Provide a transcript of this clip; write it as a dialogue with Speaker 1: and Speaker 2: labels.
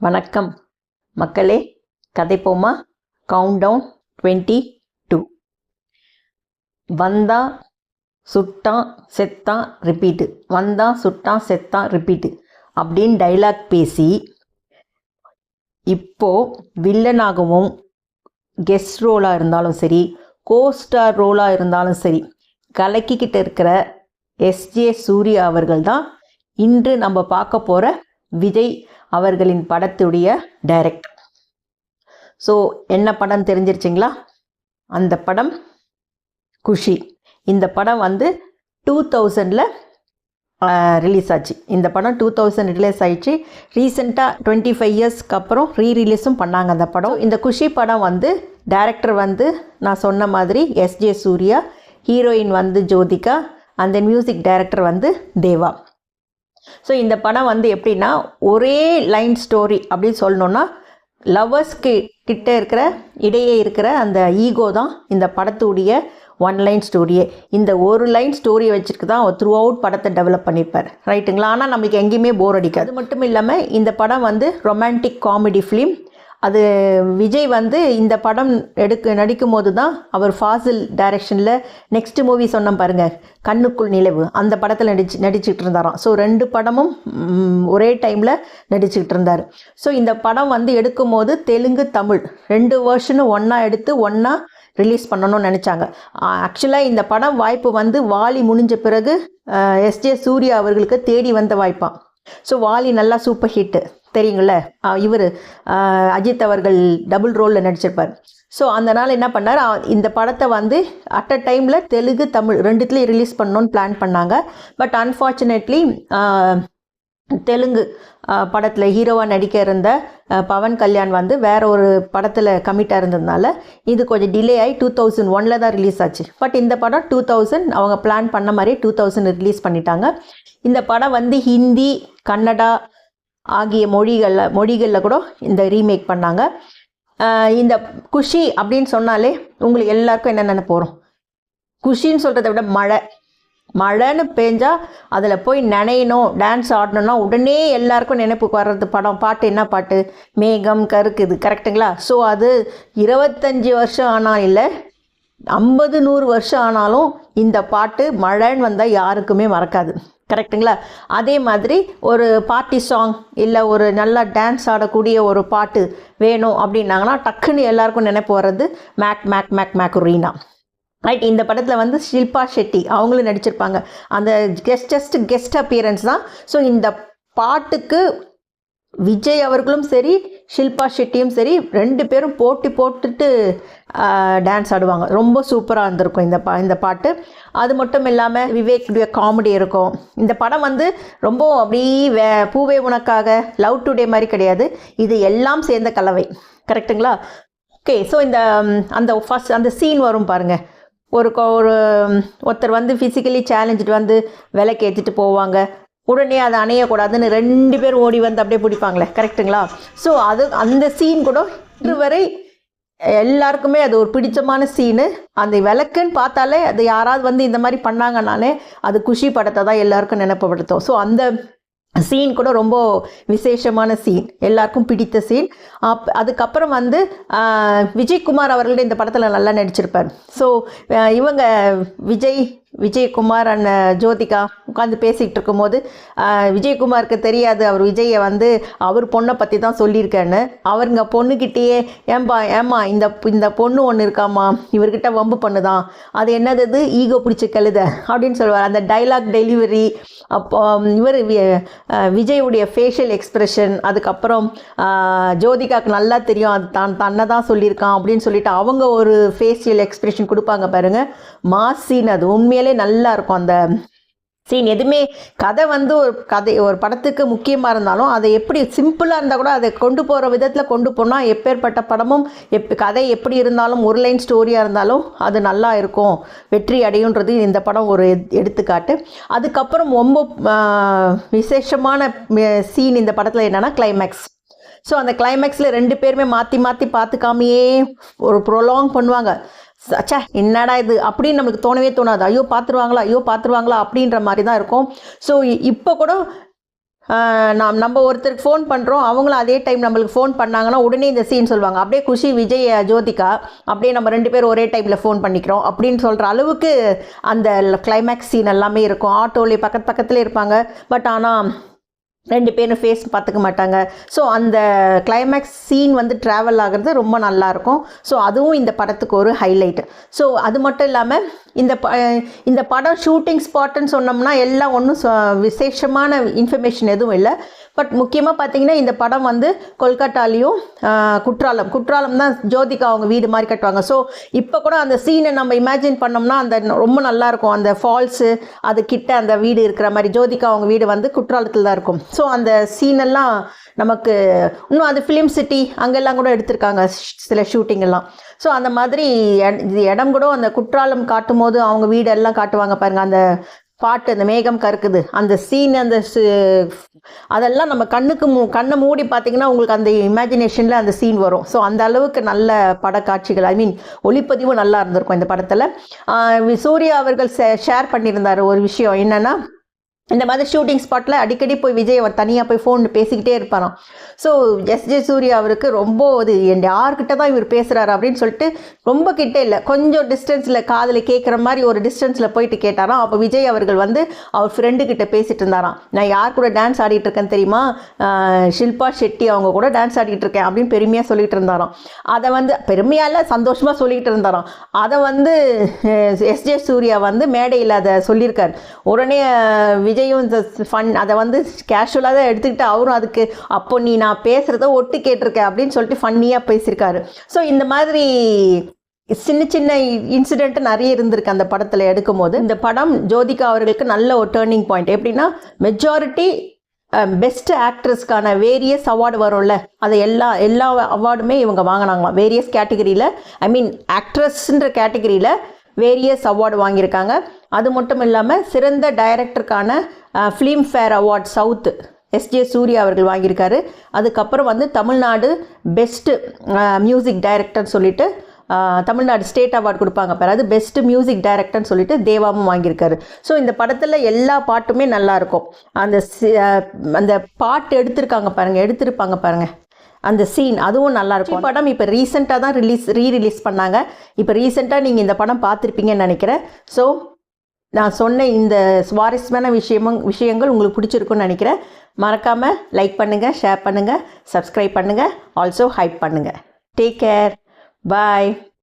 Speaker 1: வணக்கம். மக்களே கதைப்போமா கவுண்ட் டவுன் டுவெண்ட்டி டூ வந்தா சுட்டான் செத்தான் ரிப்பீட்டு வந்தான் சுட்டான் செத்தான் ரிப்பீட்டு அப்படின்னு டைலாக் பேசி இப்போது வில்லனாகவும் கெஸ்ட் ரோலாக இருந்தாலும் சரி கோஸ்டார் ரோலாக இருந்தாலும் சரி கலக்கிக்கிட்டு இருக்கிற எஸ்ஜே சூர்யா அவர்கள் தான் இன்று நம்ம பார்க்க போகிற விஜய் அவர்களின் படத்துடைய டைரக்டர் ஸோ என்ன படம் தெரிஞ்சிருச்சிங்களா? அந்த படம் குஷி. இந்த படம் வந்து டூ தௌசண்டில் ரிலீஸ் ஆச்சு. இந்த படம் டூ தௌசண்ட் ரிலீஸ் ஆயிடுச்சு. ரீசெண்டாக டுவெண்ட்டி ஃபைவ் இயர்ஸ்க்கு அப்புறம் ரீ ரிலீஸும் பண்ணாங்க அந்த படம். இந்த குஷி படம் வந்து டேரக்டர் வந்து நான் சொன்ன மாதிரி எஸ்ஜே சூர்யா ஹீரோயின் வந்து ஜோதிகா அந்த மியூசிக் டைரக்டர் வந்து தேவா. ஸோ இந்த படம் வந்து எப்படின்னா ஒரே லைன் ஸ்டோரி அப்படின்னு சொல்லணுன்னா லவ்வர்ஸ்க்கு கிட்ட இருக்கிற இடையே இருக்கிற அந்த ஈகோ தான் இந்த படத்துடைய ஒன் லைன் ஸ்டோரியே இந்த ஒரு லைன் ஸ்டோரியை வச்சுருக்கு தான் அவர் த்ரூ அவுட் படத்தை டெவலப் பண்ணியிருப்பார். ரைட்டுங்களா ஆனால் நம்மளுக்கு எங்கேயுமே போர் அடிக்காது. அது மட்டும் இல்லாமல் இந்த படம் வந்து ரொமான்டிக் காமெடி ஃபிலிம் அது விஜய் வந்து இந்த படம் எடுக்க நடிக்கும் போது தான் அவர் ஃபாசில் டைரக்ஷனில் நெக்ஸ்ட் மூவி சொன்னோம் பாருங்கள் கண்ணுக்குள் நிலவு. அந்த படத்தில் நடிச்சு நடிச்சுக்கிட்டு இருந்தாராம். ஸோ ரெண்டு படமும் ஒரே டைமில் நடிச்சுக்கிட்டு இருந்தார். ஸோ இந்த படம் வந்து எடுக்கும் போது தெலுங்கு தமிழ் ரெண்டு வேர்ஷனும் ஒன்றா எடுத்து ஒன்றா ரிலீஸ் பண்ணணும்னு நினச்சாங்க. ஆக்சுவலாக இந்த படம் வாய்ப்பு வந்து வாலி முடிஞ்ச பிறகு எஸ்ஜே சூர்யா அவர்களுக்கு தேடி வந்த வாய்ப்பான் ஸோ வாலி நல்லா சூப்பர் ஹிட்டு தெரியுங்கள இவர் அஜித் அவர்கள் டபுள் ரோலில் நடிச்சிருப்பார். ஸோ அந்த நாள் என்ன பண்ணார்? இந்த படத்தை வந்து அட் அ டைமில் தெலுங்கு தமிழ் ரெண்டுத்துலேயும் ரிலீஸ் பண்ணணும்னு பிளான் பண்ணாங்க. பட் அன்ஃபார்ச்சுனேட்லி தெலுங்கு படத்தில் ஹீரோவாக நடிக்க இருந்த பவன் கல்யாண் வந்து வேற ஒரு படத்தில் கமிட்டாக இருந்ததுனால இது கொஞ்சம் டிலே ஆகி டூ தௌசண்ட் ஒனில் தான் ரிலீஸ் ஆச்சு. பட் இந்த படம் டூ தௌசண்ட் அவங்க பிளான் பண்ண மாதிரி டூ தௌசண்ட் ரிலீஸ் பண்ணிட்டாங்க. இந்த படம் வந்து ஹிந்தி கன்னடா ஆகிய மொழிகளில் மொழிகளில் கூட இந்த ரீமேக் பண்ணாங்க. இந்த குஷி அப்படின்னு சொன்னாலே உங்களுக்கு எல்லாருக்கும் என்னென்ன போகிறோம் குஷின்னு சொல்கிறத விட மழை. மழைன்னு பெஞ்சால் அதில் போய் நனையணும் டான்ஸ் ஆடணும்னா உடனே எல்லாருக்கும் நினைப்புக்கு வர்றது படம். பாட்டு என்ன பாட்டு? மேகம் கருக்குது கரெக்டுங்களா ஸோ அது இருபத்தஞ்சி வருஷம் ஆனால் இல்லை ஐம்பது நூறு வருஷம் ஆனாலும் இந்த பாட்டு மழைன்னு வந்தால் யாருக்குமே மறக்காது. கரெக்டுங்களா அதே மாதிரி ஒரு பார்ட்டி சாங் இல்லை ஒரு நல்லா டான்ஸ் ஆடக்கூடிய ஒரு பாட்டு வேணும் அப்படின்னாங்கன்னா டக்குன்னு எல்லாருக்கும் நினைப்பு வர்றது make make make make Reena right இந்த படத்தில் வந்து ஷில்பா ஷெட்டி அவங்களும் நடிச்சிருப்பாங்க. அந்த கெஸ்ட் ஜஸ்ட் கெஸ்ட் அப்பியரன்ஸ் தான். ஸோ இந்த பாட்டுக்கு விஜய் அவர்களும் சரி ஷில்பா ஷெட்டியும் சரி ரெண்டு பேரும் போட்டி போட்டுட்டு டான்ஸ் ஆடுவாங்க. ரொம்ப சூப்பராக இருந்திருக்கும் இந்த பா இந்த பாட்டு. அது மட்டும் இல்லாமல் விவேக்குடைய காமெடி இருக்கும். இந்த படம் வந்து ரொம்ப அப்படியே வே பூவே உனக்காக லவ் டுடே மாதிரி கிடையாது. இது எல்லாம் சேர்ந்த கலவை. கரெக்ட்டுங்களா? ஓகே ஸோ இந்த அந்த ஃபஸ்ட் அந்த சீன் வரும் பாருங்கள் ஒரு ஒரு ஒருத்தர் வந்து ஃபிசிக்கலி சேலஞ்சுட்டு வந்து விலைக்கு ஏற்றிட்டு போவாங்க. உடனே அதை அணையக்கூடாதுன்னு ரெண்டு பேர் ஓடி வந்து அப்படியே பிடிப்பாங்களே கரெக்ட்டுங்களா? ஸோ அது அந்த சீன் கூட இதுவரை எல்லாருக்குமே அது ஒரு பிடிச்சமான சீனு அந்த விளக்குன்னு பார்த்தாலே அது யாராவது வந்து இந்த மாதிரி பண்ணாங்கனாலே அது குஷி படத்தை தான் எல்லாருக்கும் நினைப்பப்படுத்தும் ஸோ அந்த சீன் கூட ரொம்ப விசேஷமான சீன் எல்லாருக்கும் பிடித்த சீன் அப் அதுக்கப்புறம் வந்து விஜய்குமார் அவர்கள்ட்ட இந்த படத்தில் நல்லா நடிச்சிருப்பார். ஸோ இவங்க விஜய் விஜயகுமார் அண்ட் ஜோதிகா உட்காந்து பேசிகிட்டு இருக்கும்போது விஜயகுமாருக்கு தெரியாது அவர் விஜயை வந்து அவர் பொண்ணை பற்றி தான் சொல்லியிருக்கேன்னு. அவருங்க பொண்ணுக்கிட்டேயே ஏம்பா ஏம்மா இந்த இந்த பொண்ணு ஒன்று இருக்காம்மா இவர்கிட்ட வம்பு பண்ணுதான். அது என்னது இது? ஈகோ பிடிச்சி கழுத அப்படின்னு சொல்லுவார். அந்த டைலாக் டெலிவரி அப்போ இவர் விஜயுடைய ஃபேஷியல் எக்ஸ்ப்ரெஷன் அதுக்கப்புறம் ஜோதிகாவுக்கு நல்லா தெரியும் அது தான் தன்னை தான் சொல்லியிருக்கான் அப்படின்னு சொல்லிட்டு அவங்க ஒரு ஃபேஷியல் எக்ஸ்ப்ரெஷன் கொடுப்பாங்க பாருங்கள் மாசின் அது. உண்மையிலே நல்லா இருக்கும் அந்த சீன் எதுவுமே கதை வந்து ஒரு கதை ஒரு படத்துக்கு முக்கியமாக இருந்தாலும் அதை எப்படி சிம்பிளாக இருந்தால் கூட அதை கொண்டு போகிற விதத்தில் கொண்டு போனால் எப்பேற்பட்ட படமும் எப் கதை எப்படி இருந்தாலும் ஒரு லைன் ஸ்டோரியாக இருந்தாலும் அது நல்லா இருக்கும். வெற்றி அடையுன்றது இந்த படம் ஒரு எடுத்துக்காட்டு. அதுக்கப்புறம் ரொம்ப விசேஷமான சீன் இந்த படத்தில் என்னென்னா கிளைமேக்ஸ் ஸோ அந்த கிளைமேக்ஸில் ரெண்டு பேருமே மாற்றி மாற்றி பார்த்துக்காமையே ஒரு ப்ரொலாங் பண்ணுவாங்க. அச்சா என்னடா இது? அப்படின்னு நமக்கு தோணவே தோணாது. ஐயோ பார்த்துருவாங்களா? ஐயோ பார்த்துருவாங்களா? அப்படின்ற மாதிரி தான் இருக்கும். ஸோ இப்போ கூட நாம் நம்ம ஒருத்தருக்கு ஃபோன் பண்ணுறோம் அவங்களும் அதே டைம் நம்மளுக்கு ஃபோன் பண்ணாங்கன்னா உடனே இந்த சீன் சொல்லுவாங்க. அப்படியே குஷி விஜய் ஜோதிகா அப்படியே நம்ம ரெண்டு பேரும் ஒரே டைமில் ஃபோன் பண்ணிக்கிறோம். அப்படின்னு சொல்கிற அளவுக்கு அந்த கிளைமேக்ஸ் சீன் எல்லாமே இருக்கும். ஆட்டோலேயே பக்கத்து பக்கத்துலேயே இருப்பாங்க. பட் ஆனால் ரெண்டு பேரும் ஃபேஸ் பார்த்துக்க மாட்டாங்க. ஸோ அந்த கிளைமேக்ஸ் சீன் வந்து ட்ராவல் ஆகிறது ரொம்ப நல்லாயிருக்கும் ஸோ அதுவும் இந்த படத்துக்கு ஒரு ஹைலைட் ஸோ அது மட்டும் இல்லாமல் இந்த ப இந்த படம் ஷூட்டிங் ஸ்பாட்டுன்னு சொன்னோம்னா எல்லாம் ஒன்றும் விசேஷமான இன்ஃபர்மேஷன் எதுவும் இல்லை. பட் முக்கியமாக பார்த்தீங்கன்னா இந்த படம் வந்து கொல்கட்டாலையும் குற்றாலம் குற்றாலம் தான் ஜோதிகா அவங்க வீடு மாதிரி கட்டுவாங்க. ஸோ இப்போ கூட அந்த சீனை நம்ம இமேஜின் பண்ணோம்னா அந்த ரொம்ப நல்லாயிருக்கும் அந்த ஃபால்ஸு அது கிட்ட அந்த வீடு இருக்கிற மாதிரி ஜோதிகா அவங்க வீடு வந்து குற்றாலத்தில் தான் இருக்கும். ஸோ அந்த சீனெல்லாம் நமக்கு இன்னும் அது ஃபிலிம் சிட்டி அங்கெல்லாம் கூட எடுத்திருக்காங்க ஷ்- சில ஷூட்டிங் எல்லாம் ஸோ அந்த மாதிரி இது இடம் கூட அந்த குற்றாலம் காட்டும் போது அவங்க வீடெல்லாம் காட்டுவாங்க பாருங்கள் அந்த பாட்டு அந்த மேகம் கருக்குது அந்த சீன் அந்த அதெல்லாம் நம்ம கண்ணுக்கு மூ கண்ணை மூடி பார்த்தீங்கன்னா உங்களுக்கு அந்த இமேஜினேஷனில் அந்த சீன் வரும். ஸோ அந்த அளவுக்கு நல்ல படக்காட்சிகள். ஐ மீன் ஒளிப்பதிவும் நல்லா இருந்திருக்கும் இந்த படத்தில். சூர்யா அவர்கள் ஷேர் பண்ணியிருந்தார் ஒரு விஷயம் என்னென்னா இந்த மாதிரி ஷூட்டிங் ஸ்பாட்டில் அடிக்கடி போய் விஜய் அவர் தனியாக போய் ஃபோன் பேசிக்கிட்டே இருப்பாராம். ஸோ எஸ் ஜே சூர்யா அவருக்கு ரொம்ப இது என் யார்கிட்ட தான் இவர் பேசுகிறாரு அப்படின்னு சொல்லிட்டு ரொம்ப கிட்டே இல்லை. கொஞ்சம் டிஸ்டன்ஸில் காதில் கேட்குற மாதிரி ஒரு டிஸ்டன்ஸில் போயிட்டு கேட்டாராம். அப்போ விஜய் அவர்கள் வந்து அவர் ஃப்ரெண்டுக்கிட்ட பேசிகிட்டு இருந்தாராம். நான் யார் கூட டான்ஸ் ஆடிட்டு இருக்கேன்னு தெரியுமா? ஷில்பா ஷெட்டி அவங்க கூட டான்ஸ் ஆடிட்டு இருக்கேன். அப்படின்னு பெருமையாக சொல்லிட்டு இருந்தாராம். அதை வந்து பெருமையால் சந்தோஷமாக சொல்லிட்டு இருந்தாராம். அதை வந்து எஸ் ஜே சூர்யா வந்து மேடையில் அதை சொல்லியிருக்காரு. உடனே விஜய் விஜயும் இந்த ஃபன் அதை வந்து கேஷுவலாக தான் எடுத்துக்கிட்டு அவரும் அதுக்கு அப்போ நீ நான் பேசுகிறத ஒட்டு கேட்டிருக்கேன் அப்படின்னு சொல்லிட்டு ஃபன்னியாக பேசியிருக்காரு. ஸோ இந்த மாதிரி சின்ன சின்ன இன்சிடென்ட் நிறைய இருந்திருக்கு அந்த படத்தில் எடுக்கும்போது. இந்த படம் ஜோதிகா அவர்களுக்கு நல்ல ஒரு டேர்னிங் பாயிண்ட் எப்படின்னா மெஜாரிட்டி பெஸ்ட் ஆக்ட்ரஸ்க்கான வேரியஸ் அவார்டு வரும்ல அதை எல்லா எல்லா அவார்டுமே இவங்க வாங்கினாங்களாம். வேரியஸ் கேட்டகரியில் ஐ மீன் ஆக்ட்ரஸ்ன்ற கேட்டகரியில் வேரியஸ் அவார்டு வாங்கியிருக்காங்க. அது மட்டும் இல்லாமல் சிறந்த டைரக்டருக்கான film fare award south SJ Suriya அவர்கள் வாங்கியிருக்காரு. அதுக்கப்புறம் வந்து தமிழ்நாடு பெஸ்ட்டு மியூசிக் டைரக்டர்னு சொல்லிட்டு தமிழ்நாடு ஸ்டேட் அவார்டு கொடுப்பாங்க பாரு. அது பெஸ்ட்டு மியூசிக் டைரக்டர்னு சொல்லிட்டு தேவாவும் வாங்கியிருக்காரு. ஸோ இந்த படத்தில் எல்லா பாட்டுமே நல்லா இருக்கும். அந்த அந்த பாட்டு எடுத்திருக்காங்க பாருங்கள் எடுத்திருப்பாங்க பாருங்கள் அந்த சீன் அதுவும் நல்லா இருக்கும். படம் இப்போ ரீசெண்டாக தான் ரிலீஸ் ரீ ரிலீஸ் பண்ணாங்க. இப்போ ரீசெண்டாக நீங்கள் இந்த படம் பார்த்துருப்பீங்கன்னு நினைக்கிறேன். ஸோ நான் சொன்ன இந்த சுவாரஸ்யமான விஷயமும் விஷயங்கள் உங்களுக்கு பிடிச்சிருக்குன்னு நினைக்கிறேன். மறக்காமல் லைக் பண்ணுங்கள் ஷேர் பண்ணுங்கள் சப்ஸ்கிரைப் பண்ணுங்கள் ஆல்சோ ஹைப் பண்ணுங்கள் டேக் கேர் பாய்